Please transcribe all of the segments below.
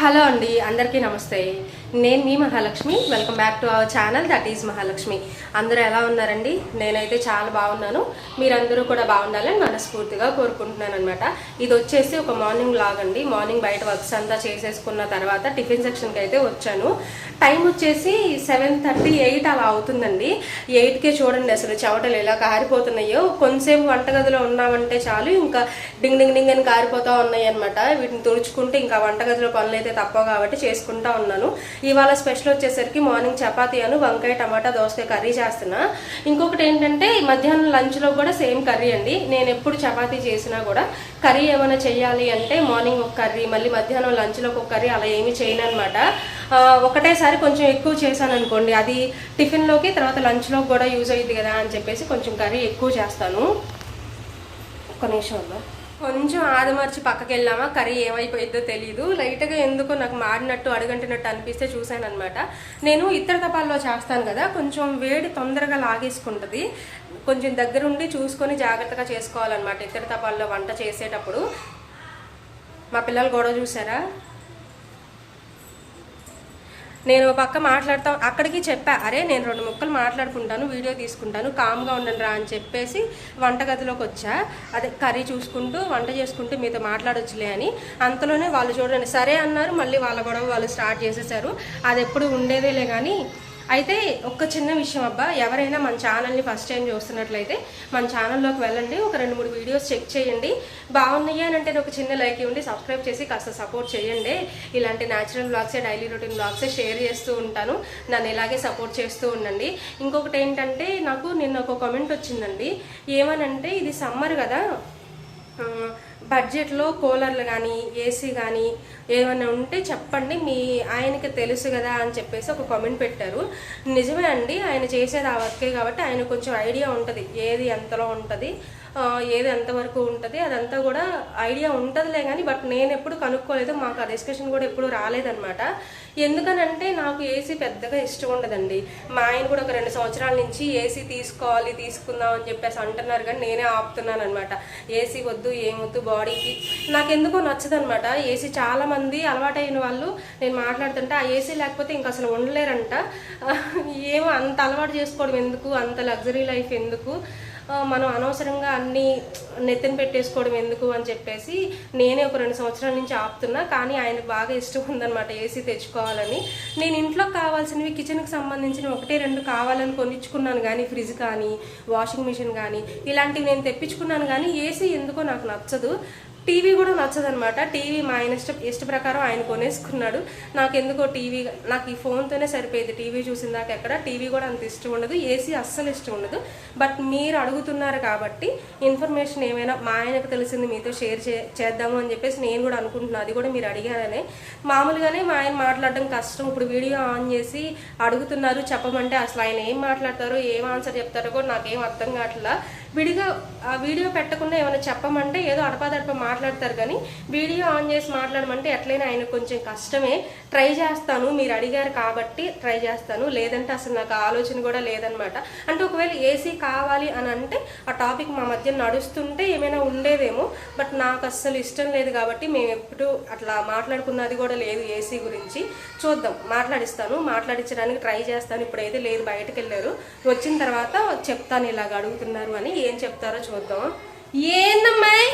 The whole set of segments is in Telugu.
హలో అండి అందరికీ నమస్తే. నేను మీ Mahalakshmi. Welcome back to our channel that is Mahalakshmi. అందరూ ఎలా ఉన్నారండి? నేనైతే చాలా బాగున్నాను. మీరందరూ కూడా బాగుండాలని మనస్ఫూర్తిగా కోరుకుంటున్నాను అనమాట ఇది వచ్చేసి ఒక మార్నింగ్ లాగ్ అండి. మార్నింగ్ బయట వర్క్స్ అంతా చేసేసుకున్న తర్వాత టిఫిన్ సెక్షన్కి అయితే వచ్చాను. టైం వచ్చేసి సెవెన్ థర్టీ ఎయిట్ అలా అవుతుందండి. ఎయిట్కే చూడండి అసలు చెమటలు ఎలా కారిపోతున్నాయో. కొంతసేపు వంటగదిలో ఉన్నామంటే చాలు ఇంకా డింగ్ డింగ్ డింగ్ అని కారిపోతూ ఉన్నాయి అనమాట వీటిని తుడుచుకుంటే ఇంకా వంటగదిలో పనులు అయితే తప్పవు కాబట్టి చేసుకుంటా ఉన్నాను. ఇవాళ స్పెషల్ వచ్చేసరికి మార్నింగ్ చపాతీ అను వంకాయ టమాటా దోసకాయ కర్రీ చేస్తున్నా. ఇంకొకటి ఏంటంటే మధ్యాహ్నం లంచ్లో కూడా సేమ్ కర్రీ అండి. నేను ఎప్పుడు చపాతీ చేసినా కూడా కర్రీ ఏమైనా చేయాలి అంటే మార్నింగ్ ఒక కర్రీ మళ్ళీ మధ్యాహ్నం లంచ్లో ఒక కర్రీ అలా ఏమీ చేయను అనమాట ఒకటేసారి కొంచెం ఎక్కువ చేశాను అనుకోండి అది టిఫిన్లోకి తర్వాత లంచ్లోకి కూడా యూజ్ అయ్యింది కదా అని చెప్పేసి కొంచెం కర్రీ ఎక్కువ చేస్తాను. ఒక్క నిమిషంలో కొంచెం ఆదమర్చి పక్కకి వెళ్ళామా కర్రీ ఏమైపోయిందో తెలియదు లైట్గా ఎందుకో నాకు మాడినట్టు అడుగంటినట్టు అనిపిస్తే చూశాను అనమాట నేను ఇతర తపాల్లో చేస్తాను కదా కొంచెం వేడి తొందరగా లాగేసుకుంటుంది. కొంచెం దగ్గరుండి చూసుకొని జాగ్రత్తగా చేసుకోవాలన్నమాట. ఇతర తపాల్లో వంట చేసేటప్పుడు. మా పిల్లలు గొడవ చూసారా? నేను ఒక పక్క మాట్లాడతా అక్కడికి చెప్పా అరే నేను రెండు ముక్కలు మాట్లాడుకుంటాను వీడియో తీసుకుంటాను కామ్గా ఉండండి రా అని చెప్పేసి వంటగదిలోకి వచ్చా. అదే కర్రీ చూసుకుంటూ వంట చేసుకుంటూ మీతో మాట్లాడొచ్చులే అని. అంతలోనే వాళ్ళు చూడండి సరే అన్నారు. మళ్ళీ వాళ్ళ గొడవ వాళ్ళు స్టార్ట్ చేసేసారు. అది ఎప్పుడు ఉండేదేలే కానీ అయితే ఒక్క చిన్న విషయం అబ్బా ఎవరైనా మన ఛానల్ని ఫస్ట్ టైం చూస్తున్నట్లయితే మన ఛానల్లోకి వెళ్ళండి ఒక రెండు మూడు వీడియోస్ చెక్ చేయండి. బాగున్నాయి అని అంటే ఒక చిన్న లైక్ ఇవ్వండి సబ్స్క్రైబ్ చేసి కాస్త సపోర్ట్ చేయండి. ఇలాంటి న్యాచురల్ బ్లాగ్సే డైలీ రొటీన్ బ్లాగ్సే షేర్ చేస్తూ ఉంటాను. నన్ను ఇలాగే సపోర్ట్ చేస్తూ ఉండండి. ఇంకొకటి ఏంటంటే నాకు నిన్న ఒక కామెంట్ వచ్చిందండి. ఏమనంటే ఇది సమ్మర్ కదా. బడ్జెట్లో కూలర్లు కానీ ఏసీ కానీ ఏమైనా ఉంటే చెప్పండి. మీ ఆయనకి తెలుసు కదా అని చెప్పేసి ఒక కామెంట్ పెట్టారు. నిజమే అండి ఆయన చేసేది ఆ వర్కే కాబట్టి ఆయన కొంచెం ఐడియా ఉంటుంది. ఏది ఎంతలో ఉంటుంది ఏది ఎంతవరకు ఉంటుంది అదంతా కూడా ఐడియా ఉంటుందిలే కానీ బట్ నేను ఎప్పుడు కనుక్కోలేదు. మాకు ఆ డిస్కషన్ కూడా ఎప్పుడు రాలేదనమాట ఎందుకనంటే నాకు ఏసీ పెద్దగా ఇష్టం ఉండదండి. మా ఆయన కూడా ఒక రెండు సంవత్సరాల నుంచి ఏసీ తీసుకోవాలి తీసుకుందాం అని చెప్పేసి అంటున్నారు కానీ నేనే ఆపుతున్నాను అనమాట ఏసీ వద్దు ఏమొద్దు బాడీకి నాకెందుకో నచ్చదనమాట ఏసీ చాలా మంది అలవాటైన వాళ్ళు నేను మాట్లాడుతుంటే ఆ ఏసీ లేకపోతే ఇంకా అసలు ఉండలేరంట. ఏమో అంత అలవాటు చేసుకోవడం ఎందుకు? అంత లగ్జరీ లైఫ్ ఎందుకు? మనం అనవసరంగా అన్ని నెత్తిన పెట్టేసుకోవడం ఎందుకు అని చెప్పేసి నేనే ఒక రెండు సంవత్సరాల నుంచి ఆపుతున్నా. కానీ ఆయనకు బాగా ఇష్టం ఉందన్నమాట ఏసీ తెచ్చుకోవాలని. నేను ఇంట్లో కావాల్సినవి కిచెన్కి సంబంధించిన ఒకటే రెండు కావాలని కొనిచ్చుకున్నాను. కానీ ఫ్రిడ్జ్ కానీ వాషింగ్ మిషన్ కానీ ఇలాంటివి నేను తెప్పించుకున్నాను. కానీ ఏసీ ఎందుకో నాకు నచ్చదు. టీవీ కూడా నచ్చదనమాట. టీవీ మా ఆయన ఇష్ట ఇష్ట ప్రకారం ఆయన కొనేసుకున్నాడు. నాకు ఎందుకో టీవీ నాకు ఈ ఫోన్తోనే సరిపోయేది. టీవీ చూసిన దాకా ఎక్కడ టీవీ కూడా అంత ఇష్టం ఉండదు. ఏసీ అస్సలు ఇష్టం ఉండదు. బట్ మీరు అడుగుతున్నారు కాబట్టి ఇన్ఫర్మేషన్ ఏమైనా మా ఆయనకు తెలిసింది మీతో షేర్ చే చేద్దాము అని చెప్పేసి నేను కూడా అనుకుంటున్నాను అది కూడా మీరు అడిగారనే. మామూలుగానే మా ఆయన మాట్లాడడం కష్టం. ఇప్పుడు వీడియో ఆన్ చేసి అడుగుతున్నారు చెప్పమంటే అసలు ఆయన ఏం మాట్లాడతారో ఏం ఆన్సర్ చెప్తారో కూడా నాకేం అర్థం కావట్లా. విడిగా ఆ వీడియో పెట్టకుండా ఏమైనా చెప్పమంటే ఏదో అడపాదడప మాట్లాడతారు కానీ వీడియో ఆన్ చేసి మాట్లాడమంటే ఎట్లయినా ఆయన కొంచెం కష్టమే. ట్రై చేస్తాను మీరు అడిగారు కాబట్టి ట్రై చేస్తాను. లేదంటే అసలు నాకు ఆలోచన కూడా లేదనమాట. అంటే ఒకవేళ ఏసీ కావాలి అని అంటే ఆ టాపిక్ మా మధ్య నడుస్తుంటే ఏమైనా ఉండేదేమో బట్ నాకు అస్సలు ఇష్టం లేదు కాబట్టి మేము ఎప్పుడు అట్లా మాట్లాడుకున్నది కూడా లేదు ఏసీ గురించి. చూద్దాం మాట్లాడిస్తాను. మాట్లాడించడానికి ట్రై చేస్తాను. ఇప్పుడైతే లేదు బయటకు వెళ్ళారు. వచ్చిన తర్వాత చెప్తాను ఇలాగ అడుగుతున్నారు అని ఏం చెప్తారో చూద్దాం. ఏందమ్మాయి?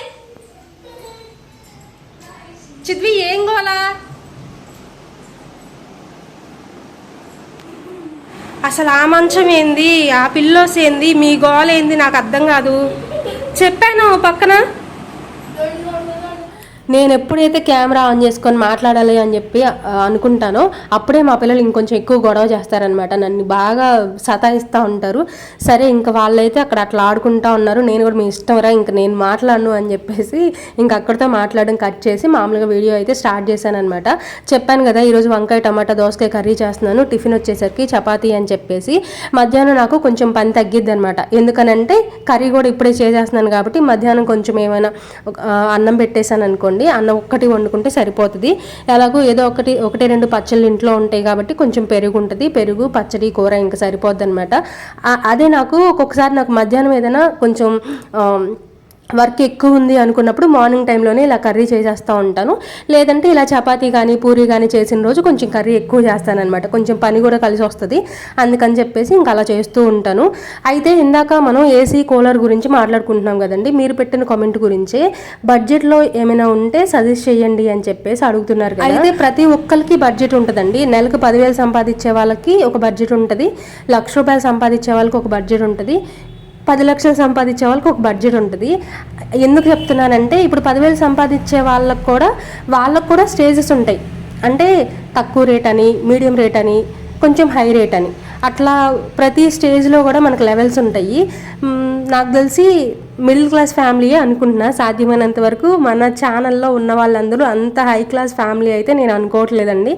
చిద్వి ఏం గోలా? అసలు ఆ మంచం ఏంది? ఆ పిల్లోస్ ఏంది? మీ గోల ఏంది నాకు అర్థం కాదు. చెప్పాను పక్కన. నేను ఎప్పుడైతే కెమెరా ఆన్ చేసుకొని మాట్లాడాలి అని చెప్పి అనుకుంటానో అప్పుడే మా పిల్లలు ఇంకొంచెం ఎక్కువ గొడవ చేస్తారనమాట నన్ను బాగా సతాయిస్తూ ఉంటారు. సరే ఇంకా వాళ్ళైతే అక్కడ అట్లా ఆడుకుంటా ఉన్నారు. నేను కూడా మీ ఇష్టం రా ఇంకా నేను మాట్లాడను అని చెప్పేసి ఇంకా అక్కడితో మాట్లాడడం కట్ చేసి మామూలుగా వీడియో అయితే స్టార్ట్ చేశాను అనమాట చెప్పాను కదా ఈరోజు వంకాయ టమాటా దోసకాయ కర్రీ చేస్తున్నాను. టిఫిన్ వచ్చేసరికి చపాతీ అని చెప్పేసి. మధ్యాహ్నం నాకు కొంచెం పని తగ్గిద్ది అనమాట ఎందుకనంటే కర్రీ కూడా ఇప్పుడే చేసేస్తున్నాను కాబట్టి మధ్యాహ్నం కొంచెం ఏమైనా అన్నం పెట్టేశాను అనుకోండి అన్నం ఒక్కటి వండుకుంటే సరిపోతుంది. ఎలాగో ఏదో ఒకటి ఒకటి రెండు పచ్చళ్ళు ఇంట్లో ఉంటాయి కాబట్టి కొంచెం పెరుగు ఉంటుంది. పెరుగు పచ్చడి కూర ఇంకా సరిపోద్ది అనమాట అదే నాకు ఒక్కొక్కసారి నాకు మధ్యాహ్నం ఏదైనా కొంచెం వర్క్ ఎక్కువ ఉంది అనుకున్నప్పుడు మార్నింగ్ టైంలోనే ఇలా కర్రీ చేసేస్తూ ఉంటాను. లేదంటే ఇలా చపాతీ కానీ పూరి కానీ చేసిన రోజు కొంచెం కర్రీ ఎక్కువ చేస్తానన్నమాట. కొంచెం పని కూడా కలిసి వస్తుంది. అందుకని చెప్పేసి ఇంకా అలా చేస్తూ ఉంటాను. అయితే ఇందాక మనం ఏసీ కూలర్ గురించి మాట్లాడుకుంటున్నాం కదండి. మీరు పెట్టిన కామెంట్ గురించి బడ్జెట్లో ఏమైనా ఉంటే సజెస్ట్ చేయండి అని చెప్పేసి అడుగుతున్నారు కదా. అయితే ప్రతి ఒక్కరికి బడ్జెట్ ఉంటుందండి. నెలకు పదివేలు సంపాదించే వాళ్ళకి ఒక బడ్జెట్ ఉంటుంది. లక్ష రూపాయలు సంపాదించే వాళ్ళకి ఒక బడ్జెట్ ఉంటుంది. పది లక్షలు సంపాదించే వాళ్ళకి ఒక బడ్జెట్ ఉంటుంది. ఎందుకు చెప్తున్నానంటే ఇప్పుడు పదివేలు సంపాదించే వాళ్ళకు కూడా వాళ్ళకు కూడా స్టేజెస్ ఉంటాయి. అంటే తక్కువ రేట్ అని మీడియం రేట్ అని కొంచెం హై రేట్ అని. అట్లా ప్రతి స్టేజ్లో కూడా మనకు లెవెల్స్ ఉంటాయి. నాకు తెలిసి మిడిల్ క్లాస్ ఫ్యామిలీయే అనుకుంటున్నా. సాధ్యమైనంత వరకు మన ఛానల్లో ఉన్న వాళ్ళందరూ అంత హై క్లాస్ ఫ్యామిలీ అయితే నేను అనుకోవట్లేదండి.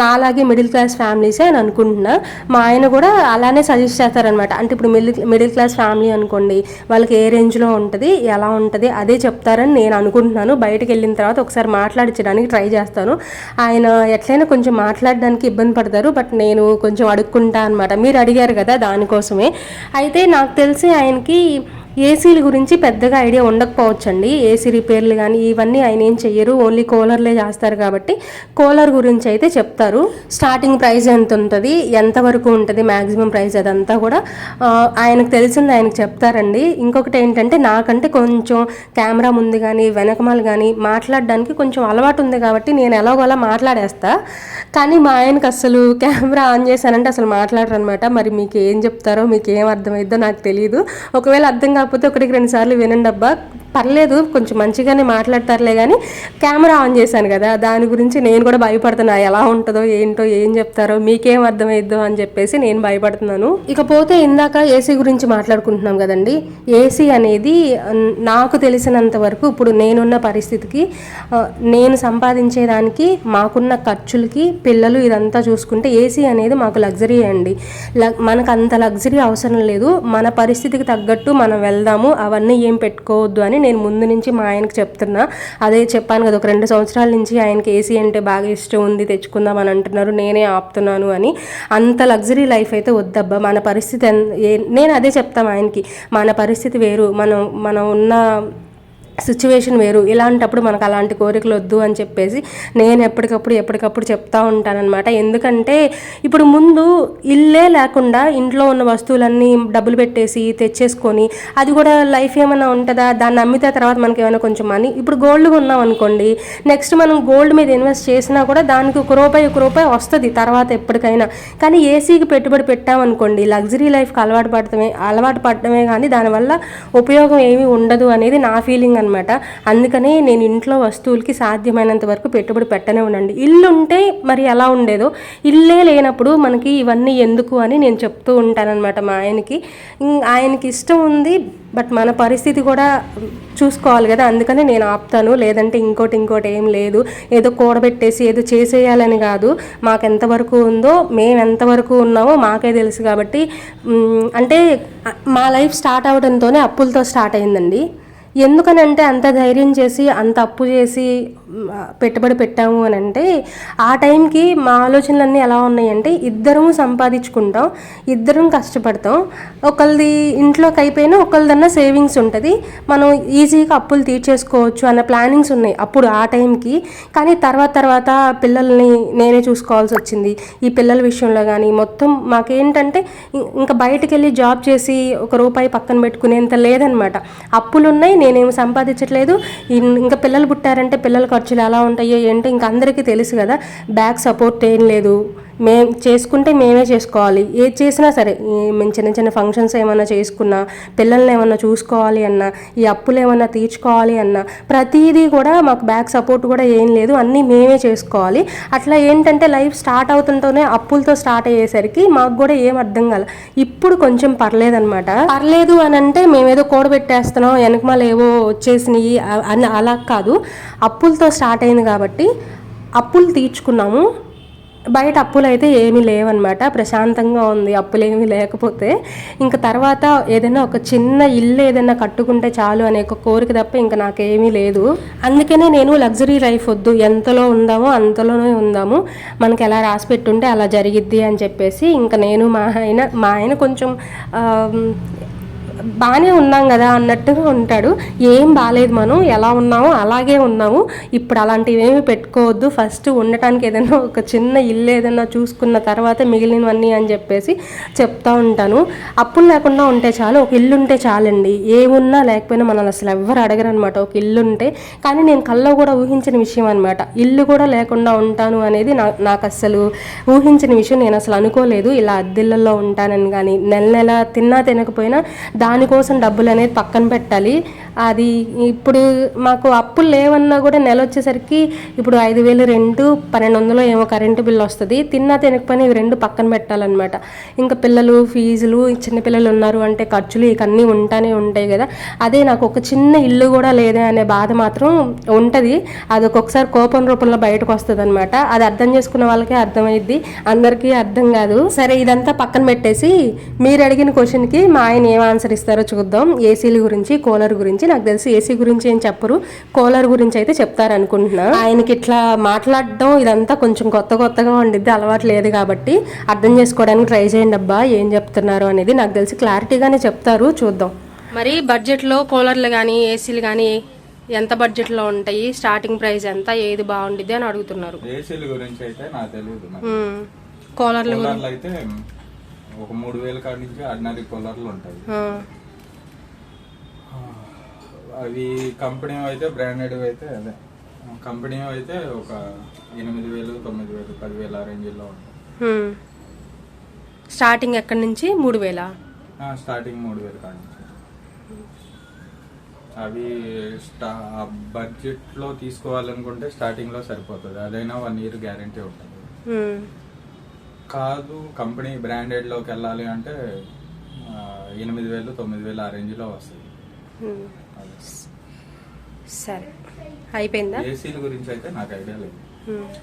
నాలాగే మిడిల్ క్లాస్ ఫ్యామిలీసే అని అనుకుంటున్నా. మా ఆయన కూడా అలానే సజెస్ట్ చేస్తారనమాట అంటే ఇప్పుడు మిడిల్ మిడిల్ క్లాస్ ఫ్యామిలీ అనుకోండి వాళ్ళకి ఏ రేంజ్లో ఉంటుంది ఎలా ఉంటుంది అదే చెప్తారని నేను అనుకుంటున్నాను. బయటకు వెళ్ళిన తర్వాత ఒకసారి మాట్లాడించడానికి ట్రై చేస్తాను. ఆయన ఎట్లయినా కొంచెం మాట్లాడడానికి ఇబ్బంది పడతారు. బట్ నేను కొంచెం అడుక్కుంటా అనమాట మీరు అడిగారు కదా దానికోసమే. అయితే నాకు తెలిసి ఆయనకి ఏసీల గురించి పెద్దగా ఐడియా ఉండకపోవచ్చండి. ఏసీ రిపేర్లు కానీ ఇవన్నీ ఆయన ఏం చెయ్యరు. ఓన్లీ కూలర్లే చేస్తారు కాబట్టి కూలర్ గురించి అయితే చెప్తారు. స్టార్టింగ్ ప్రైస్ ఎంత ఉంటుంది? ఎంతవరకు ఉంటుంది? మ్యాక్సిమం ప్రైస్ అదంతా కూడా ఆయనకు తెలిసింది ఆయనకు చెప్తారండి. ఇంకొకటి ఏంటంటే నాకంటే కొంచెం కెమెరా ముందు కానీ వెనకమాలు కానీ మాట్లాడడానికి కొంచెం అలవాటు ఉంది కాబట్టి నేను ఎలాగోలా మాట్లాడేస్తా. కానీ మా ఆయనకు అసలు కెమెరా ఆన్ చేశానంటే అసలు మాట్లాడరు అనమాట మరి మీకు ఏం చెప్తారో మీకు ఏం అర్థమైద్దో నాకు తెలియదు ఒకవేళ అర్థం కాకపోతే ఒకటికి రెండు సార్లు వినండి అబ్బా. పర్లేదు కొంచెం మంచిగానే మాట్లాడతారులే కానీ కెమెరా ఆన్ చేశాను కదా దాని గురించి నేను కూడా భయపడుతున్నా. ఎలా ఉంటుందో ఏంటో ఏం చెప్తారో మీకేం అర్థమైద్దో అని చెప్పేసి నేను భయపడుతున్నాను. ఇకపోతే ఇందాక ఏసీ గురించి మాట్లాడుకుంటున్నాం కదండి. ఏసీ అనేది నాకు తెలిసినంత వరకు ఇప్పుడు నేనున్న పరిస్థితికి నేను సంపాదించేదానికి మాకున్న ఖర్చులకి పిల్లలు ఇదంతా చూసుకుంటే ఏసీ అనేది మాకు లగ్జరీ అండి. మనకు అంత లగ్జరీ అవసరం లేదు. మన పరిస్థితికి తగ్గట్టు మనం వెళ్దాము అవన్నీ ఏం పెట్టుకోవద్దు అని నేను ముందు నుంచి మా ఆయనకి చెప్తున్నా. అదే చెప్పాను కదా ఒక రెండు సంవత్సరాల నుంచి ఆయనకి ఏసీ అంటే బాగా ఇష్టం ఉంది తెచ్చుకుందాం అని అంటున్నారు నేనే ఆపుతున్నాను అని. అంత లగ్జరీ లైఫ్ అయితే వద్దబ్బా. మన పరిస్థితి ఏ- నేను అదే చెప్తాం ఆయనకి. మన పరిస్థితి వేరు. మనం మనం ఉన్న సిచ్యువేషన్ వేరు. ఇలాంటప్పుడు మనకు అలాంటి కోరికలు వద్దు అని చెప్పేసి నేను ఎప్పటికప్పుడు ఎప్పటికప్పుడు చెప్తా ఉంటానన్నమాట. ఎందుకంటే ఇప్పుడు ముందు ఇల్లే లేకుండా ఇంట్లో ఉన్న వస్తువులన్నీ డబ్బులు పెట్టేసి తెచ్చేసుకొని అది కూడా లైఫ్ ఏమైనా ఉంటుందా? దాన్ని అమ్మితే తర్వాత మనకి ఏమైనా కొంచెం మనీ. ఇప్పుడు గోల్డ్ కొన్నాం అనుకోండి నెక్స్ట్ మనం గోల్డ్ మీద ఇన్వెస్ట్ చేసినా కూడా దానికి ఒక రూపాయి ఒక రూపాయి వస్తుంది తర్వాత ఎప్పటికైనా. కానీ ఏసీకి పెట్టుబడి పెట్టామనుకోండి లగ్జరీ లైఫ్కి అలవాటు పడటమే అలవాటు పడటమే కానీ దానివల్ల ఉపయోగం ఏమీ ఉండదు అనేది నా ఫీలింగ్ అనమాట అందుకనే నేను ఇంట్లో వస్తువులకి సాధ్యమైనంత వరకు పెట్టుబడి పెట్టనే ఉండండి. ఇల్లు ఉంటే మరి ఎలా ఉండేదో. ఇల్లే లేనప్పుడు మనకి ఇవన్నీ ఎందుకు అని నేను చెప్తూ ఉంటానన్నమాట మా ఆయనకి. ఇం- ఆయనకి ఇష్టం ఉంది బట్ మన పరిస్థితి కూడా చూసుకోవాలి కదా. అందుకనే నేను ఆపుతాను. లేదంటే ఇంకోటి ఇంకోటి ఏం లేదు. ఏదో కూడబెట్టేసి ఏదో చేసేయాలని కాదు. మాకు ఎంతవరకు ఉందో మేము ఎంతవరకు ఉన్నామో మాకే తెలుసు కాబట్టి అంటే మా లైఫ్ స్టార్ట్ అవడంతోనే అప్పులతో స్టార్ట్ అయిందండి. ఎందుకనంటే అంత ధైర్యం చేసి అంత అప్పు చేసి పెట్టుబడి పెట్టాము అని అంటే ఆ టైంకి మా ఆలోచనలన్నీ ఎలా ఉన్నాయంటే ఇద్దరం సంపాదించుకుంటాం ఇద్దరం కష్టపడతాం. ఒకళ్ళది ఇంట్లోకి అయిపోయినా ఒకళ్ళదన్నా సేవింగ్స్ ఉంటుంది. మనం ఈజీగా అప్పులు తీర్చేసుకోవచ్చు అన్న ప్లానింగ్స్ ఉన్నాయి అప్పుడు ఆ టైంకి. కానీ తర్వాత తర్వాత పిల్లల్ని నేనే చూసుకోవాల్సి వచ్చింది. ఈ పిల్లల విషయంలో కానీ మొత్తం మాకేంటంటే ఇంకా బయటకు వెళ్ళి జాబ్ చేసి ఒక రూపాయి పక్కన పెట్టుకునేంత లేదనమాట. అప్పులు ఉన్నాయి నేనేమి సంపాదించట్లేదు. ఇంకా పిల్లలు పుట్టారంటే పిల్లల ఖర్చులు ఎలా ఉంటాయో ఏంటో ఇంకా అందరికీ తెలుసు కదా. బ్యాక్ సపోర్ట్ ఏం లేదు. మేం చేసుకుంటే మేమే చేసుకోవాలి. ఏది చేసినా సరే మేము చిన్న చిన్న ఫంక్షన్స్ ఏమైనా చేసుకున్నా పిల్లల్ని ఏమన్నా చూసుకోవాలి అన్నా ఈ అప్పులు ఏమన్నా తీర్చుకోవాలి అన్నా ప్రతిదీ కూడా మాకు బ్యాక్ సపోర్ట్ కూడా ఏం లేదు. అన్నీ మేమే చేసుకోవాలి. అట్లా ఏంటంటే లైఫ్ స్టార్ట్ అవుతుంటేనే అప్పులతో స్టార్ట్ అయ్యేసరికి మాకు కూడా ఏం అర్థం కాల ఇప్పుడు కొంచెం పర్లేదన్నమాట. పర్లేదు అని అంటే మేమేదో కూడబెట్టేస్తున్నాం వెనకమాల ఏవో వచ్చేసినాయి అని అలా కాదు. అప్పులతో స్టార్ట్ అయింది కాబట్టి అప్పులు తీర్చుకున్నాము. బయట అప్పులు అయితే ఏమీ లేవన్నమాట. ప్రశాంతంగా ఉంది అప్పులు ఏమీ లేకపోతే. ఇంకా తర్వాత ఏదైనా ఒక చిన్న ఇల్లు ఏదైనా కట్టుకుంటే చాలు అనే ఒక కోరిక తప్ప ఇంకా నాకేమీ లేదు. అందుకనే నేను లగ్జరీ లైఫ్ వద్దు ఎంతలో ఉందామో అంతలోనే ఉందాము. మనకి ఎలా రాసి పెట్టుంటే అలా జరిగిద్ది అని చెప్పేసి ఇంకా నేను మా ఆయన మా ఆయన కొంచెం బాగానే ఉన్నాం కదా అన్నట్టుగా ఉంటాడు. ఏం బాగాలేదు మనం ఎలా ఉన్నామో అలాగే ఉన్నాము. ఇప్పుడు అలాంటివి ఏమి పెట్టుకోవద్దు. ఫస్ట్ ఉండటానికి ఏదైనా ఒక చిన్న ఇల్లు ఏదైనా చూసుకున్న తర్వాత మిగిలినవన్నీ అని చెప్పేసి చెప్తా ఉంటాను. అప్పులు లేకుండా ఉంటే చాలు ఒక ఇల్లు ఉంటే చాలండి. ఏమున్నా లేకపోయినా మనల్ని అసలు ఎవ్వరు అడగరు అనమాట ఒక ఇల్లు ఉంటే. కానీ నేను కల్లో కూడా ఊహించిన విషయం అనమాట ఇల్లు కూడా లేకుండా ఉంటాను అనేది నా నాకు అసలు ఊహించిన విషయం నేను అసలు అనుకోలేదు. ఇలా అద్దెళ్ళల్లో ఉంటానని కానీ నెల నెల తిన్నా తినకపోయినా దానికోసం డబ్బులు అనేది పక్కన పెట్టాలి. అది ఇప్పుడు మాకు అప్పులు లేవన్నా కూడా నెల వచ్చేసరికి ఇప్పుడు ఐదు వేలు రెండు పన్నెండు వందలు ఏమో కరెంటు బిల్లు వస్తుంది. తిన్నా తినకపోయినా ఇవి రెండు పక్కన పెట్టాలన్నమాట. ఇంకా పిల్లలు ఫీజులు చిన్నపిల్లలు ఉన్నారు అంటే ఖర్చులు ఇక అన్నీ ఉంటానే ఉంటాయి కదా. అదే నాకు ఒక చిన్న ఇల్లు కూడా లేదే అనే బాధ మాత్రం ఉంటుంది. అది ఒక్కొక్కసారి కోపం రూపంలో బయటకు వస్తుంది అనమాట అది అర్థం చేసుకున్న వాళ్ళకే అర్థమైద్ది. అందరికీ అర్థం కాదు. సరే ఇదంతా పక్కన పెట్టేసి మీరు అడిగిన క్వశ్చన్కి మా ఆయన ఏం ఆన్సర్ ఇస్తారో చూద్దాం. ఏసీల గురించి కూలర్ గురించి. నాకు తెలిసి ఏసీ గురించి ఏం చెప్పరు. కూలర్ గురించి అయితే చెప్తారు అనుకుంటున్నా ఆయనకి ఇట్లా మాట్లాడడం ఇదంతా కొంచెం కొత్త కొత్తగా ఉండిద్ది. అలవాటు లేదు కాబట్టి అర్థం చేసుకోవడానికి ట్రై చేయండి అబ్బా ఏం చెప్తున్నారు అనేది నాకు తెలిసి క్లారిటీగానే చెప్తారు. చూద్దాం. మరి బడ్జెట్లో కూలర్లు కానీ ఏసీలు కానీ ఎంత బడ్జెట్లో ఉంటాయి? స్టార్టింగ్ ప్రైస్ ఎంత? ఏది బాగుండిద్ది అని అడుగుతున్నారు. ఏసీల గురించి అయితే నాకు తెలియదు కూలర్లు అయితే ఒక మూడు వేల కాడి నుంచి ఆర్డినరీ కూలర్లు ఉంటాయి. అవి కంపెనీ అయితే బ్రాండెడ్ అయితే అదే. కంపెనీ అయితే ఒక ఎనిమిది వేలు తొమ్మిది వేలు పదివేల రేంజ్లో ఉంటాయి. స్టార్టింగ్ ఎక్కడి నుంచి? మూడు వేల? స్టార్టింగ్ మూడు వేలు కాడి నుంచి. అవి స్టా బడ్జెట్లో తీసుకోవాలనుకుంటే స్టార్టింగ్లో సరిపోతుంది. అదైనా వన్ ఇయర్ గ్యారంటీ ఉంటుంది. కాదు కంపెనీ బ్రాండెడ్లోకి వెళ్ళాలి అంటే ఎనిమిది వేలు తొమ్మిది వేలు ఆ రేంజ్లో వస్తుంది. సరే. అయిపోయిందా? ఏసీల గురించి అయితే నాకు ఐడియా లేదు.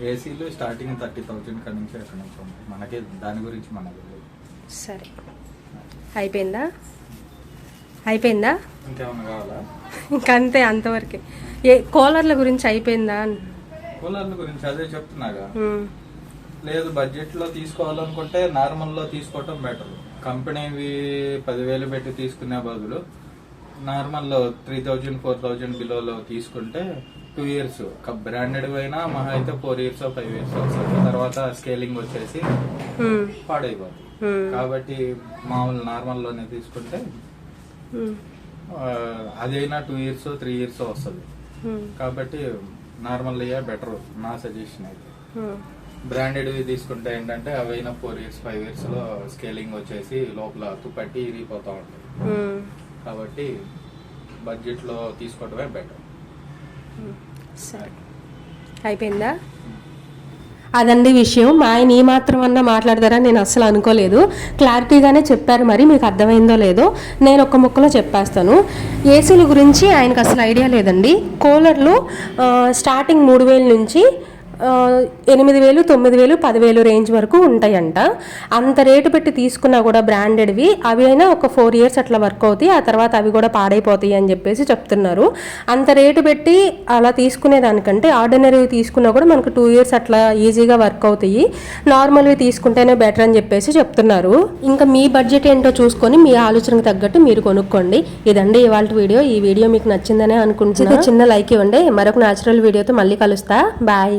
ఏసీలు స్టార్టింగ్ థర్టీ థౌజండ్ కాడి నుంచి ఎక్కడి మనకి దాని గురించి మనకు తెలియదు. సరే. అయిపోయిందా? అయిపోయిందా? ఇంకేమైనా కావాలా? ఇంకంతే అంతవరకే. ఏ కూలర్ల గురించి అయిపోయిందా? కూలర్ల గురించి అదే చెప్తున్నాగా. లేదు బడ్జెట్లో తీసుకోవాలనుకుంటే నార్మల్లో తీసుకోవటం బెటర్ కంపెనీవి పదివేలు పెట్టి తీసుకునే బదులు నార్మల్లో త్రీ థౌజండ్ ఫోర్ థౌజండ్ బిలోలో తీసుకుంటే టూ ఇయర్స్ బ్రాండెడ్ అయినా మహా అయితే ఫోర్ ఇయర్స్ ఫైవ్ ఇయర్స్ వస్తుంది తర్వాత స్కేలింగ్ వచ్చేసి ఉమ్. పాడైపోతుంది ఉమ్. కాబట్టి మామూలు నార్మల్లోనే తీసుకుంటే. ఆ, అదైనా టూ ఇయర్స్ త్రీ ఇయర్స్ వస్తుంది. కాబట్టి నార్మల్ ఇయర్ బెటర్ నా సజెషన్ అయితే ఉమ్. బ్రాండెడ్ తీసుకుంటే ఏంటంటే అవైనా ఫోర్ ఇయర్స్ ఫైవ్ ఇయర్స్లో స్కేలింగ్ వచ్చేసి లోపల తుప్పట్టి ఇరిగిపోతా ఉంటాయి. కాబట్టి బడ్జెట్లో తీసుకోవడమే బెటర్ సరే. అయిపోయిందా? అదండి విషయం. మా ఆయన ఈ మాత్రం అన్నా మాట్లాడతారని నేను అస్సలు అనుకోలేదు. క్లారిటీగానే చెప్పారు మరి మీకు అర్థమైందో లేదో. నేను ఒక ముక్కలో చెప్పేస్తాను. ఏసీల గురించి ఆయనకు అసలు ఐడియా లేదండి. కూలర్లు స్టార్టింగ్ మూడు వేల నుంచి ఎనిమిది వేలు తొమ్మిది వేలు పదివేలు రేంజ్ వరకు ఉంటాయంట. అంత రేటు పెట్టి తీసుకున్నా కూడా బ్రాండెడ్వి అవి అయినా ఒక ఫోర్ ఇయర్స్ అట్లా వర్క్ అవుతాయి. ఆ తర్వాత అవి కూడా పాడైపోతాయి అని చెప్పేసి చెప్తున్నారు. అంత రేటు పెట్టి అలా తీసుకునే దానికంటే ఆర్డినరీ తీసుకున్నా కూడా మనకు టూ ఇయర్స్ అట్లా ఈజీగా వర్క్ అవుతాయి. నార్మల్వి తీసుకుంటేనే బెటర్ అని చెప్పేసి చెప్తున్నారు. ఇంకా మీ బడ్జెట్ ఏంటో చూసుకొని మీ ఆలోచనకు తగ్గట్టు మీరు కొనుక్కోండి. ఇదండి ఇవాళ వీడియో. ఈ వీడియో మీకు నచ్చిందనే అనుకుంటున్నాను చిన్న లైక్ ఇవ్వండి. మరొక న్యాచురల్ వీడియోతో మళ్ళీ కలుస్తా. బాయ్.